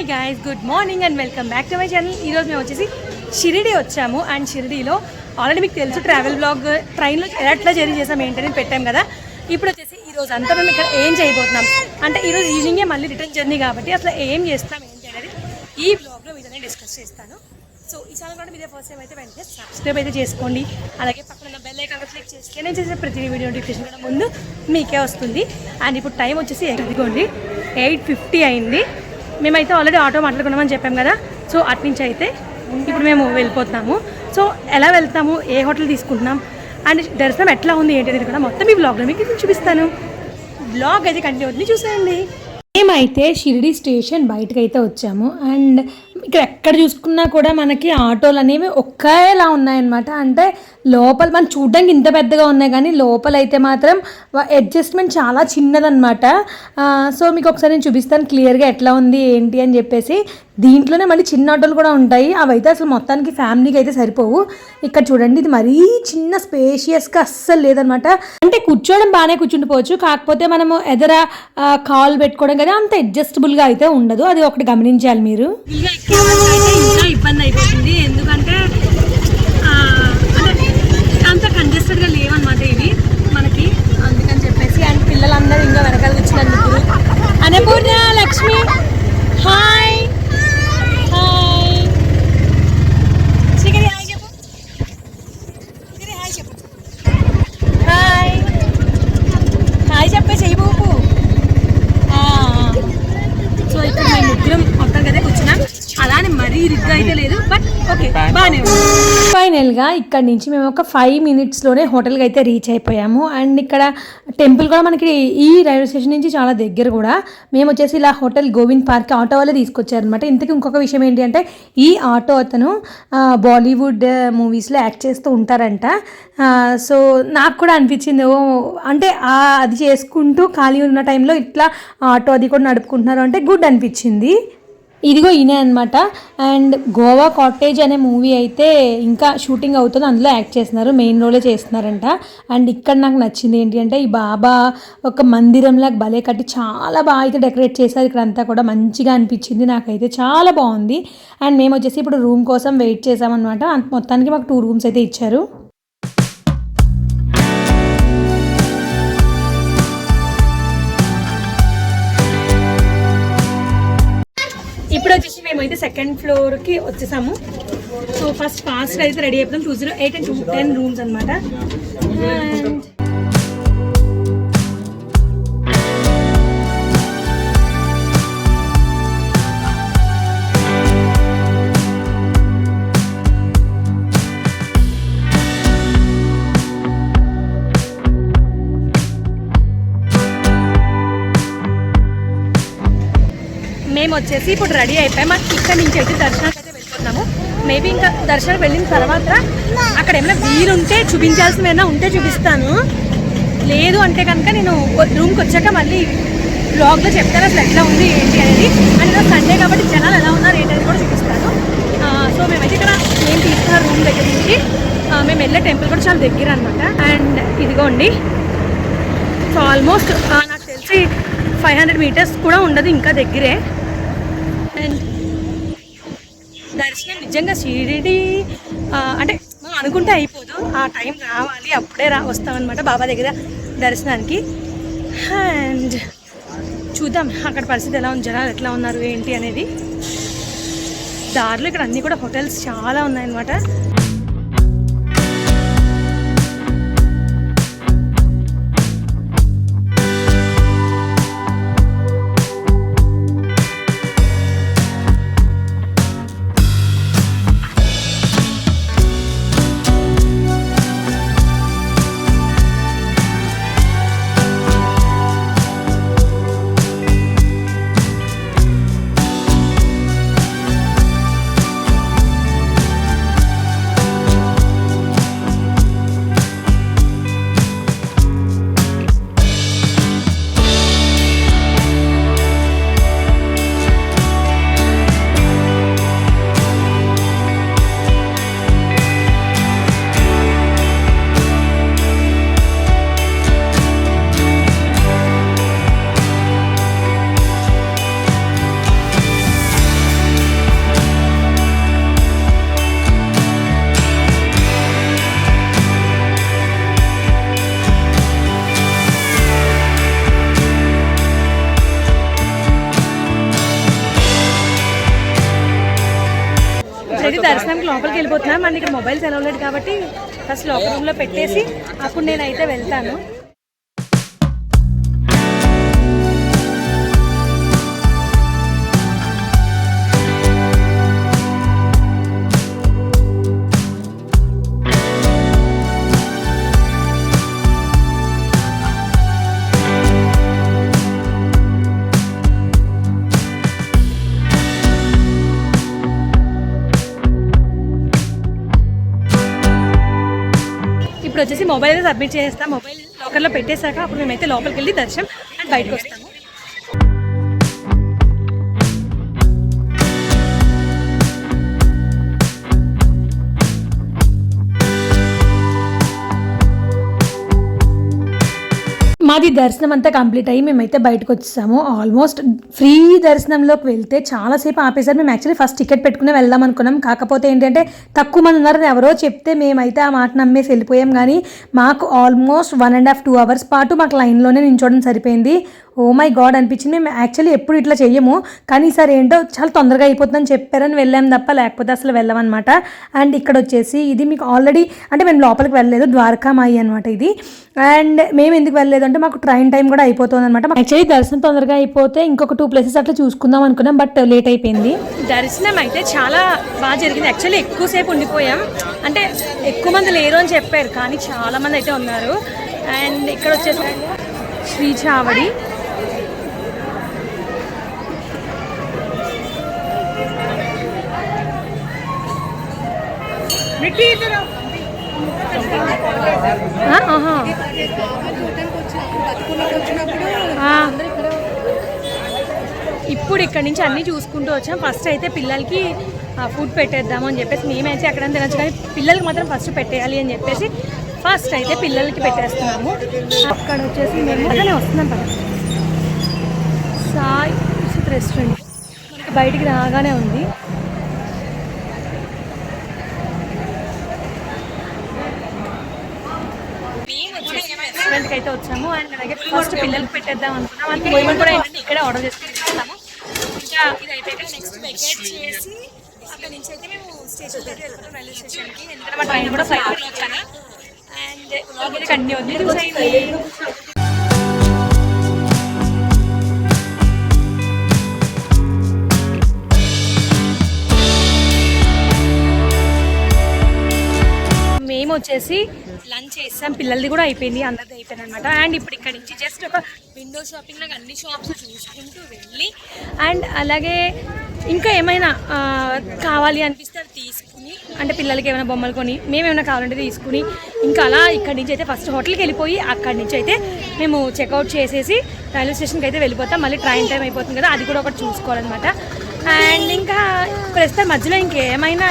Hi guys good morning and welcome back to my channel ఈరోజు మేము వచ్చేసి షిరిడి వచ్చాము అండ్ షిరిడిలో ఆల్రెడీ మీకు తెలుసు ట్రావెల్ బ్లాగ్ ట్రైన్లో ఎట్లా జర్నీ చేసాం ఏంటని పెట్టాం కదా. ఇప్పుడు వచ్చేసి ఈరోజు అంతా మేము ఇక్కడ ఏం చేయబోతున్నాం? అంటే ఈరోజు ఈవినింగే మళ్ళీ రిటర్న్ జర్నీ కాబట్టి అసలు ఏం చేస్తాం ఏంటి అనేది ఈ బ్లాగ్లో మీతోనే డిస్కస్ చేస్తాను. సో ఈ ఛానల్ కూడా మీరే ఫస్ట్ టైం అయితే వెంటనే సబ్స్క్రైబ్ అయితే చేసుకోండి. అలాగే పక్కన ఉన్న బెల్ ఐకాన్ క్లిక్ చేస్తే నేను చేసే ప్రతి వీడియో నోటిఫికేషన్ కూడా ముందు మీకే వస్తుంది. అండ్ ఇప్పుడు టైం వచ్చేసి ఎదిగోండి ఎయిట్ ఫిఫ్టీ అయింది. మేమైతే ఆల్రెడీ ఆటో మాట్లాడుకున్నామని చెప్పాం కదా. సో అటు నుంచి అయితే ఇప్పుడు మేము వెళ్ళిపోతున్నాము. సో ఎలా వెళ్తాము? ఏ హోటల్ తీసుకుంటున్నాం? అండ్ దర్శనం ఎట్లా ఉంది ఏంటి అనేది కూడా మొత్తం ఈ బ్లాగ్లో మీకు నేను చూపిస్తాను. బ్లాగ్ అయితే కంటిన్యూ అవుతుంది. చూసేయండి. మేమైతే షిరిడి స్టేషన్ బయటకు అయితే వచ్చాము. అండ్ ఇక్కడ ఎక్కడ చూసుకున్నా కూడా మనకి ఆటోలు అనేవి ఒకేలా ఉన్నాయన్నమాట. అంటే లోపల మనం చూడడానికి ఇంత పెద్దగా ఉన్నాయి కానీ లోపల అయితే మాత్రం అడ్జస్ట్మెంట్ చాలా చిన్నదనమాట సో మీకు ఒకసారి నేను చూపిస్తాను క్లియర్గా ఎట్లా ఉంది ఏంటి అని చెప్పేసి. దీంట్లోనే మళ్ళీ చిన్న ఆటోలు కూడా ఉంటాయి. అవి అయితే అసలు మొత్తానికి ఫ్యామిలీకి అయితే సరిపోవు. ఇక్కడ చూడండి ఇది మరీ చిన్న స్పేషియస్గా అస్సలు లేదనమాట అంటే కూర్చోవడం బాగానే కూర్చుండిపోవచ్చు. కాకపోతే మనము ఎదర కాల్ పెట్టుకోవడం కదా అంత అడ్జస్టబుల్గా అయితే ఉండదు. అది ఒకటి గమనించాలి మీరు. ఇబ్బంది అయిపోతుంది. ఎందుకంటే ఆ, అంటే అంత కంజెస్టెడ్గా లేవన్నమాట ఇవి మనకి అందుకని చెప్పేసి అండ్ పిల్లలందరూ ఇంకా వెనకాల కూర్చున్నారు ముగ్గురు Annapurna Lakshmi hi hi Srigiri hi చెప్పు శ్రీగిరి హాయ్ చెప్పు హాయ్ హాయ్ చెప్పే చెయ్యి బాబు సో ఇక్కడ మేము ముగ్గురం మొత్తం కదా కూర్చున్నాం అలానే మరీ ఇరుగ్గా అయితే లేదు బట్ ఓకే బాగానే ఫైనల్గా ఇక్కడ నుంచి మేము ఒక ఫైవ్ మినిట్స్లోనే హోటల్కి అయితే రీచ్ అయిపోయాము. అండ్ ఇక్కడ టెంపుల్ కూడా మనకి ఈ రైల్వే స్టేషన్ నుంచి చాలా దగ్గర కూడా మేము వచ్చేసి ఇలా హోటల్ గోవింద్ పార్క్ ఆటో వాళ్ళే తీసుకొచ్చారనమాట ఇంతకీ ఇంకొక విషయం ఏంటి అంటే ఈ ఆటో అతను బాలీవుడ్ మూవీస్లో యాక్ట్ చేస్తూ ఉంటారంట. సో నాకు కూడా అనిపించింది ఓ అంటే ఆ అది చేసుకుంటూ ఖాళీ ఉన్న టైంలో ఇట్లా ఆటో అది కూడా నడుపుకుంటున్నారు అంటే గుడ్ అనిపించింది. ఇదిగో ఈయనే అనమాట అండ్ గోవా కాటేజ్ అనే మూవీ అయితే ఇంకా షూటింగ్ అవుతుంది. అందులో యాక్ట్ చేస్తున్నారు. మెయిన్ రోలే చేస్తున్నారంట. అండ్ ఇక్కడ నాకు నచ్చింది ఏంటి అంటే ఈ బాబా ఒక మందిరంలాగా భలే కట్టి చాలా బాగా అయితే డెకరేట్ చేశారు. ఇక్కడ అంతా కూడా మంచిగా అనిపించింది. నాకైతే చాలా బాగుంది. అండ్ మేము వచ్చేసి ఇప్పుడు రూమ్ కోసం వెయిట్ చేసామన్నమాట. అంత- మొత్తానికి మాకు టూ రూమ్స్ అయితే ఇచ్చారు. ఇప్పుడు వచ్చేసి మేమైతే సెకండ్ ఫ్లోర్కి వచ్చేసాము. సో ఫస్ట్ ఫాస్ట్ అయితే రెడీ అయిపోతాం two zero eight and two ten rooms అనమాట అండ్ మేము వచ్చేసి ఇప్పుడు రెడీ అయిపోయాం మాకు ఇక్కడ నుంచి అయితే దర్శనానికి అయితే వెళ్ళిపోతున్నాము మేబీ ఇంకా దర్శనం వెళ్ళిన తర్వాత అక్కడ ఏమైనా వీలుంటే చూపించాల్సిన ఏమైనా ఉంటే చూపిస్తాను. లేదు అంటే కనుక నేను రూమ్కి వచ్చాక మళ్ళీ బ్లాగ్లో చెప్తాను అసలు ఎట్లా ఉంది ఏంటి అనేది. అండ్ సండే కాబట్టి జనాలు ఎలా ఉన్నారు ఏంటి అనేది కూడా చూపిస్తాను. సో మేమైతే ఇక్కడ మేము తీసుకున్న రూమ్ దగ్గర నుంచి మేము వెళ్ళే టెంపుల్ కూడా చాలా దగ్గర అనమాట అండ్ ఇదిగోండి. సో ఆల్మోస్ట్ నాకు తెలిసి ఫైవ్ హండ్రెడ్ మీటర్స్ కూడా ఉండదు ఇంకా దగ్గరే. అండ్ దర్శనం నిజంగా షిరిడి అంటే మనం అనుకుంటే అయిపోదు. ఆ టైం రావాలి అప్పుడే రా వస్తామన్నమాట బాబా దగ్గర దర్శనానికి. అండ్ చూద్దాం అక్కడ పరిస్థితి ఎలా ఉంది జనాలు ఎట్లా ఉన్నారు ఏంటి అనేది. దారిలో ఇక్కడ అన్నీ కూడా హోటల్స్ చాలా ఉన్నాయన్నమాట. లోపలికి వెళ్ళిపోతున్నాను మనకి ఇక్కడ మొబైల్స్ ఎలా కాబట్టి ఫస్ట్ లోపల రూమ్లో పెట్టేసి అప్పుడు నేనైతే వెళ్తాను. ఇప్పుడు వచ్చేసి మొబైల్ అయితే సబ్మిట్ చేస్తాం మొబైల్ లాకర్లో పెట్టేశాక అప్పుడు మేమైతే లోపలికి వెళ్ళి దర్శనం అండ్ బయటకు వస్తాం మాది దర్శనం అంతా కంప్లీట్ అయ్యి మేమైతే బయటకు వచ్చేసాము. ఆల్మోస్ట్ ఫ్రీ దర్శనంలోకి వెళ్తే చాలాసేపు ఆపేసారు. మేము యాక్చువల్లీ ఫస్ట్ టికెట్ పెట్టుకుని వెళ్దాం అనుకున్నాం. కాకపోతే ఏంటంటే తక్కువ మంది ఉన్నారని ఎవరో చెప్తే మేమైతే ఆ మాట నమ్మేసి వెళ్ళిపోయాం. కానీ మాకు almost one and half two hours పాటు మాకు లైన్లోనే నించోవడం సరిపోయింది. ఓ మై గాడ్ అనిపించింది. మేము యాక్చువల్లీ ఎప్పుడు ఇట్లా చెయ్యము. కానీ ఈసారి ఏంటో చాలా తొందరగా అయిపోతుందని చెప్పారని వెళ్ళాం తప్ప లేకపోతే అసలు వెళ్ళామన్నమాట. అండ్ ఇక్కడ వచ్చేసి ఇది మీకు ఆల్రెడీ అంటే మేము లోపలికి వెళ్ళలేదు. ద్వారకామాయి అనమాట ఇది. అండ్ మేము ఎందుకు వెళ్ళలేదు అంటే మాకు ట్రైన్ టైం కూడా అయిపోతుంది అనమాట యాక్చువల్లీ దర్శనం తొందరగా అయిపోతే ఇంకొక టూ ప్లేసెస్ అట్లా చూసుకుందాం అనుకున్నాం బట్ లేట్ అయిపోయింది. దర్శనం అయితే చాలా బాగా జరిగింది. యాక్చువల్లీ ఎక్కువసేపు ఉండిపోయాం. అంటే ఎక్కువ మంది లేరు అని చెప్పారు కానీ చాలా మంది అయితే ఉన్నారు. అండ్ ఇక్కడ వచ్చేసి శ్రీ చావడి. ఇప్పుడు ఇక్కడ నుంచి అన్నీ చూసుకుంటూ వచ్చాం. ఫస్ట్ అయితే పిల్లలకి ఫుడ్ పెట్టేద్దాము అని చెప్పేసి మేమైతే అక్కడ తినచ్చు కానీ పిల్లలకి మాత్రం ఫస్ట్ పెట్టేయాలి అని చెప్పేసి ఫస్ట్ అయితే పిల్లలకి పెట్టేస్తున్నాము. అక్కడ వచ్చేసి మేము అక్కడనే వస్తున్నాం సాయి రెస్టారెంట్. బయటికి రాగానే ఉంది. రెస్టారెంట్కి అయితే వచ్చాము. అండ్ అలాగే ఫస్ట్ పిల్లలకి పెట్టేద్దాం అనుకున్నాం. మేము కూడా ఏంటంటే ఇక్కడే ఆర్డర్ చేసుకుని ఇంకా ఇది నెక్స్ట్ వెకేట్ చేసి అక్కడ నుంచి అయితే మేము స్టేషన్ దగ్గర వెళ్తున్నాం రైల్వే స్టేషన్కి ఎందుకంటే మా ట్రైన్ కూడా ఫ్లైట్ వచ్చాను అండ్ కంటిన్యూ ఉంది చూసేయండి మేము వచ్చేసి లంచ్ చేసాం. పిల్లలది కూడా అయిపోయింది అందరిది అయిపోయింది అనమాట అండ్ ఇప్పుడు ఇక్కడ నుంచి జస్ట్ ఒక విండో షాపింగ్ లాగా అన్ని షాప్స్ చూసుకుంటూ వెళ్ళి అండ్ అలాగే ఇంకా ఏమైనా కావాలి అనిపిస్తే అది తీసుకుని అంటే పిల్లలకి ఏమైనా బొమ్మలు కొని మేము ఏమైనా కావాలంటే తీసుకుని ఇంకా అలా ఇక్కడి నుంచి అయితే ఫస్ట్ హోటల్కి వెళ్ళిపోయి అక్కడి నుంచి అయితే మేము చెక్అవుట్ చేసేసి రైల్వే స్టేషన్కి అయితే వెళ్ళిపోతాం. మళ్ళీ ట్రైన్ టైం అయిపోతుంది కదా అది కూడా ఒకటి చూసుకోవాలన్నమాట. అండ్ ఇంకా ప్రస్తుతం మధ్యలో ఇంకేమైనా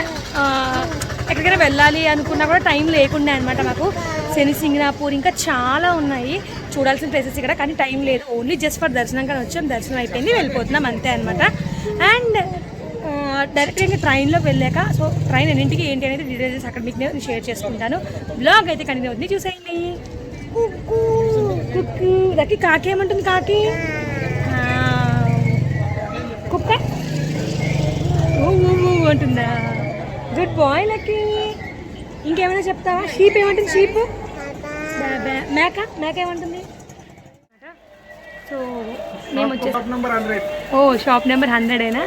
ఎక్కడికైనా వెళ్ళాలి అనుకున్నా కూడా టైం లేకుండా అనమాట మాకు. శని సింగనాపూర్ ఇంకా చాలా ఉన్నాయి. చూడాల్సిన ప్లేసెస్ ఇక్కడ కానీ టైం లేదు. ఓన్లీ జస్ట్ ఫర్ దర్శనం కానీ వచ్చాం. దర్శనం అయిపోయింది. వెళ్ళిపోతున్నాం అంతే అనమాట అండ్ డైరెక్ట్గా ఇంకా ట్రైన్లోకి వెళ్ళాక సో ట్రైన్ ఎన్నింటికి ఏంటి అనేది డీటెయిల్స్ అక్కడ మీకు నేను షేర్ చేసుకుంటాను. బ్లాగ్ అయితే కంటిన్యూ అవుతుంది. చూసేయండి. కుక్కు, కుక్కు. లక్కీ కాకి ఏమంటుంది కాకి ఆ, కుక్క ఊ, ఊ, ఊ అంటుందా గుడ్ బాయ్ లక్కీ ఇంకేమైనా చెప్తావా? షీప్ ఏమంటుంది? షీప్? మేక. మేక? ఏమంటుంది? సో మేము వచ్చేసి. Shop number 100. ఓ shop number హండ్రెడేనా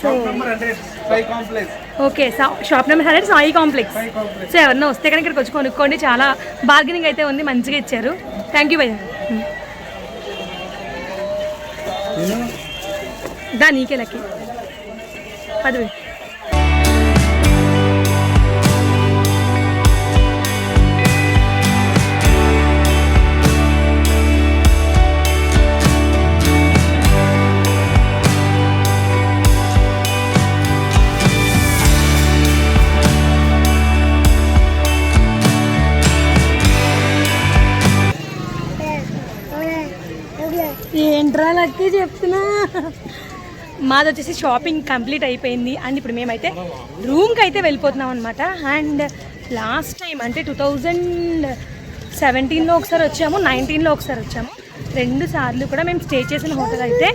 so Shop number 100. Sai complex. Okay shop number hundred Sai complex. So ఎవరన్నా వస్తే కనుక ఇక్కడికి వచ్చి కొనుక్కోండి. చాలా బార్గెనింగ్ అయితే ఉంది మంచిగా ఇచ్చారు. థ్యాంక్ యూ భయ్య. దా నీకే లక్కీ. పదవి. ఏంట్రా లక్కీ చెప్తున్నా? మాది వచ్చేసి షాపింగ్ కంప్లీట్ అయిపోయింది. అండ్ ఇప్పుడు మేమైతే రూమ్కి అయితే వెళ్ళిపోతున్నాం అనమాట అండ్ లాస్ట్ టైం అంటే టూ థౌజండ్ సెవెంటీన్లో ఒకసారి వచ్చాము నైన్టీన్లో ఒకసారి వచ్చాము. రెండు సార్లు కూడా మేము స్టే చేసిన హోటల్ అయితే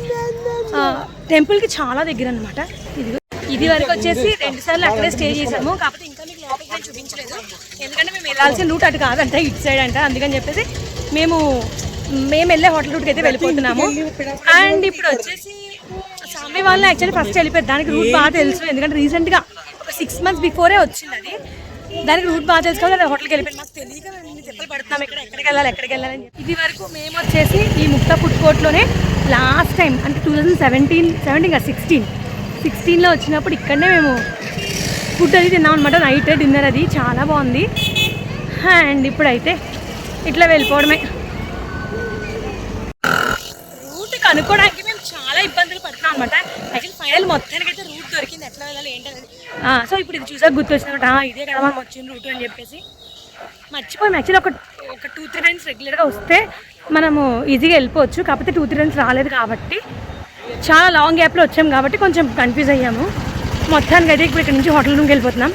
టెంపుల్కి చాలా దగ్గర అనమాట ఇది ఇది వరకు వచ్చేసి రెండు సార్లు అక్కడే స్టే చేసాము కాకపోతే ఇంకా మీకు లోపలికి నేను చూపించలేదు. ఎందుకంటే మేము వెళ్ళాల్సిన రూట్ అటు కాదంట ఇటు సైడ్ అంట. అందుకని చెప్పేసి మేము మేము వెళ్ళే హోటల్ రూట్కి అయితే వెళ్ళిపోతున్నాము. అండ్ ఇప్పుడు వచ్చేసి సామి వాళ్ళని యాక్చువల్లీ ఫస్ట్ వెళ్ళిపోయారు. దానికి రూట్ బాగా తెలుసు. ఎందుకంటే రీసెంట్గా ఒక సిక్స్ మంత్స్ బిఫోరే వచ్చింది అది. దానికి రూట్ బాగా తెలుసు కాబట్టి హోటల్కి వెళ్ళిపోయింది మాకు తెలియక మేము చెప్పలు పడుతున్నాం. ఇక్కడ ఎక్కడికి వెళ్ళాలి ఎక్కడికి వెళ్ళాలని ఇది వరకు మేము వచ్చేసి ఈ ముక్తా ఫుడ్ కోర్ట్లోనే లాస్ట్ టైం అంటే టూ థౌజండ్ సెవెంటీన్ సెవెంటీన్ కాదు సిక్స్టీన్ సిక్స్టీన్లో వచ్చినప్పుడు ఇక్కడనే మేము ఫుడ్ అది తిన్నాం అనమాట నైట్ డిన్నర్ అది. చాలా బాగుంది. అండ్ ఇప్పుడైతే ఇట్లా వెళ్ళిపోవడమే రూట్ కనుక్కోవడానికి మేము చాలా ఇబ్బందులు పడుతున్నాం అనమాట యాక్చువల్లీ ఫైనల్ మొత్తానికి అయితే రూట్ దొరికింది. ఎట్లా వెళ్ళాలి ఏంటనేది సో ఇప్పుడు ఇది చూసాక గుర్తొచ్చినమాట ఇదే కదా మనం వచ్చిన రూట్ అని చెప్పేసి. మర్చిపోయాం. యాక్చువల్ ఒక ఒక టూ త్రీ టైమ్స్ రెగ్యులర్గా వస్తే మనము ఈజీగా వెళ్ళిపోవచ్చు. కాకపోతే టూ త్రీ టైమ్స్ రాలేదు కాబట్టి. చాలా లాంగ్ గ్యాప్లో వచ్చాం కాబట్టి కొంచెం కన్ఫ్యూజ్ అయ్యాము. మొత్తానికి అయితే ఇప్పుడు ఇక్కడ నుంచి హోటల్ రూమ్కి వెళ్ళిపోతున్నాం.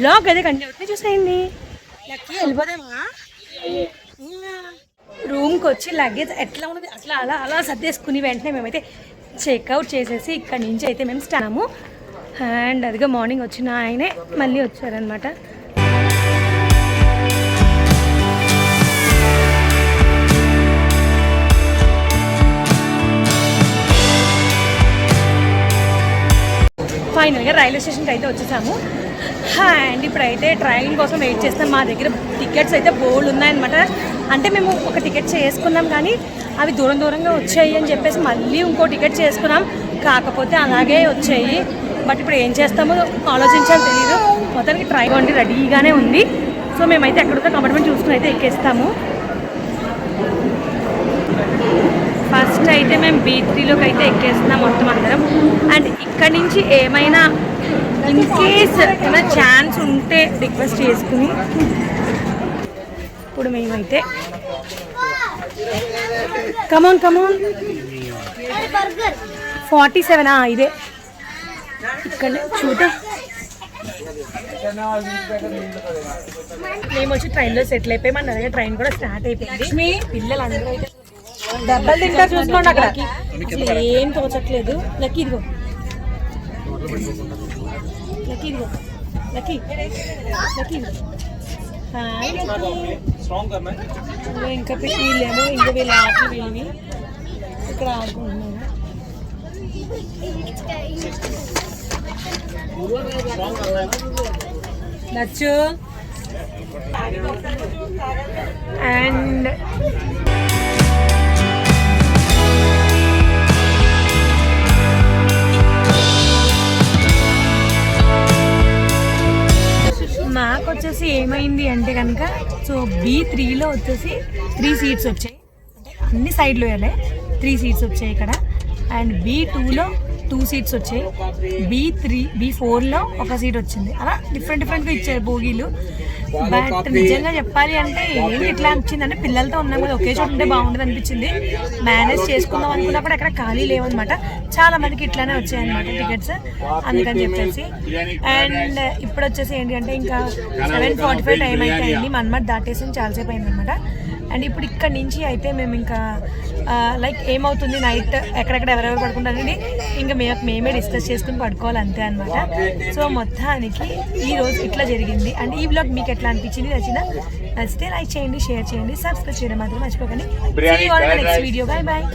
బ్లాగ్ అయితే కంటిన్యూ అవుతుంది. చూసేయండి. లక్కీ వెళ్ళిపోదామా? రూమ్కి వచ్చి లగేజ్ ఎట్లా ఉన్నది అట్లా అలా అలా సర్దేసుకుని వెంటనే మేమైతే చెక్అవుట్ చేసేసి ఇక్కడ నుంచి అయితే మేము స్టాము. అండ్ అదిగా మార్నింగ్ వచ్చిన ఆయనే మళ్ళీ వచ్చారనమాట ఫైనల్గా రైల్వే స్టేషన్కి అయితే వచ్చేసాము. అండ్ ఇప్పుడైతే ట్రైన్ కోసం వెయిట్ చేస్తాం. మా దగ్గర టికెట్స్ అయితే బోల్డ్ ఉన్నాయన్నమాట. అంటే మేము ఒక టికెట్ చేసుకున్నాం కానీ అవి దూరం దూరంగా వచ్చాయి అని చెప్పేసి మళ్ళీ ఇంకో టికెట్ చేసుకున్నాం. కాకపోతే అలాగే వచ్చాయి. బట్ ఇప్పుడు ఏం చేస్తామో ఆలోచించాలి తెలియదు మొత్తానికి ట్రైన్ అండి రెడీగానే ఉంది. సో మేమైతే ఎక్కడితో కంపార్ట్మెంట్ చూసుకుని అయితే ఎక్కేస్తాము. ఫస్ట్ అయితే మేము బీ త్రీలోకి అయితే ఎక్కేస్తున్నాం మొత్తం అందరం. అండ్ ఇక్కడ నుంచి ఏమైనా ఇన్ కేస్ ఏమైనా ఛాన్స్ ఉంటే రిక్వెస్ట్ చేసుకుని ఇప్పుడు మేమైతే కమోన్ కమోన్ ఫార్టీ సెవెనా? ఇదే. ఇక్కడ చూద్దాం మేము వచ్చి ట్రైన్లో సెటిల్ అయిపోయి. మన ట్రైన్ కూడా స్టార్ట్ అయిపోయింది. పిల్లలు అందరూ అయితే దెబ్బలు తింటా చూసుకోండి అక్కడ. అసలు ఏం తోచట్లేదు. లక్కీ ఇదిగో. లక్కీ ఇదిగో. లక్కీ. లక్కీ ఇంకా వీళ్ళేమో ఇంకా వీళ్ళ ఆటలు వీళ్ళవి. ఇక్కడ ఆడుకుంటున్నారు నచ్చు అండ్ నాకు వచ్చేసి ఏమైంది అంటే కనుక సో బీ త్రీలో వచ్చేసి త్రీ సీట్స్ వచ్చాయి. అంటే అన్ని సైడ్లు వెళ్ళే త్రీ సీట్స్ వచ్చాయి ఇక్కడ. అండ్ బీ టూలో టూ సీట్స్ వచ్చాయి. బీ త్రీ బీ ఫోర్లో ఒక సీట్ వచ్చింది. అలా డిఫరెంట్ డిఫరెంట్గా ఇచ్చారు బోగీలు. బట్ నిజంగా చెప్పాలి అంటే ఏంటి ఇట్లా అనిపించింది అంటే పిల్లలతో ఉన్నాం కదా ఒకే చోట ఉంటే బాగుండదు అనిపించింది. మేనేజ్ చేసుకుందాం అనుకున్నప్పుడు అక్కడ ఖాళీ లేవన్నమాట. చాలా మందికి ఇట్లానే వచ్చాయన్నమాట టికెట్స్ అందుకని చెప్పేసి. అండ్ ఇప్పుడు వచ్చేసి ఏంటంటే ఇంకా సెవెన్ ఫార్టీ ఫైవ్ టైం అయితే అయింది. మన్మట్ దాటేసి చాలాసేపు అయింది అనమాట అండ్ ఇప్పుడు ఇక్కడ నుంచి అయితే మేము ఇంకా లైక్ ఏమవుతుంది నైట్ ఎక్కడెక్కడ ఎవరెవరు పడుకుంటారని ఇంకా మేము మేమే డిస్కస్ చేసుకుని పడుకోవాలి అంతే అనమాట సో మొత్తానికి ఈ రోజు ఇట్లా జరిగింది. అండ్ ఈ బ్లాగ్ మీకు ఎట్లా అనిపించింది నచ్చిన నచ్చితే లైక్ చేయండి షేర్ చేయండి సబ్స్క్రైబ్ చేయడం మాత్రం మర్చిపోకండి. Next video bye bye